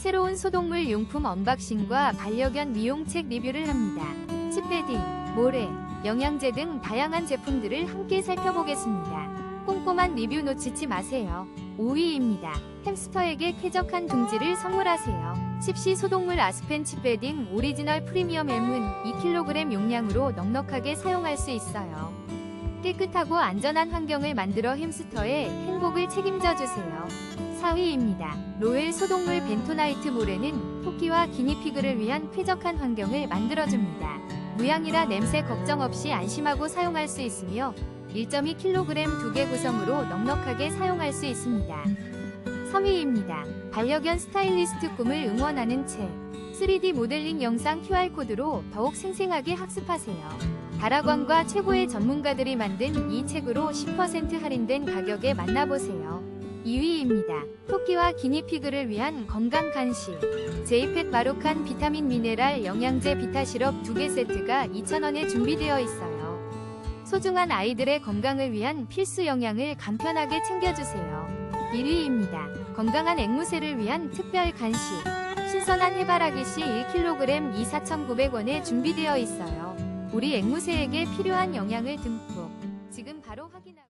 새로운 소독물 용품 언박싱과 반려견 미용책 리뷰를 합니다. 칩패딩, 모래, 영양제 등 다양한 제품들을 함께 살펴보겠습니다. 꼼꼼한 리뷰 놓치지 마세요. 5위입니다. 햄스터에게 쾌적한 둥지를 선물하세요. 칩시 소독물 아스펜 칩패딩 오리지널 프리미엄 M은 2kg 용량으로 넉넉하게 사용할 수 있어요. 깨끗하고 안전한 환경을 만들어 햄스터의 행복을 책임져 주세요. 4위입니다. 로엘 소독물 벤토나이트 모래는 토끼와 기니피그를 위한 쾌적한 환경을 만들어줍니다. 무향이라 냄새 걱정 없이 안심하고 사용할 수 있으며 1.2kg 두 개 구성으로 넉넉하게 사용할 수 있습니다. 3위입니다. 반려견 스타일리스트 꿈을 응원하는 책. 3D 모델링 영상 QR코드로 더욱 생생하게 학습하세요. 다락원과 최고의 전문가들이 만든 이 책으로 10% 할인된 가격에 만나보세요. 2위입니다. 토끼와 기니피그를 위한 건강 간식. 제이펫 마로칸 비타민 미네랄 영양제 비타 시럽 2개 세트가 2,000원에 준비되어 있어요. 소중한 아이들의 건강을 위한 필수 영양을 간편하게 챙겨주세요. 1위입니다. 건강한 앵무새를 위한 특별 간식. 신선한 해바라기 씨 1kg 2,4,900원에 준비되어 있어요. 우리 앵무새에게 필요한 영양을 듬뿍. 지금 바로 확인하고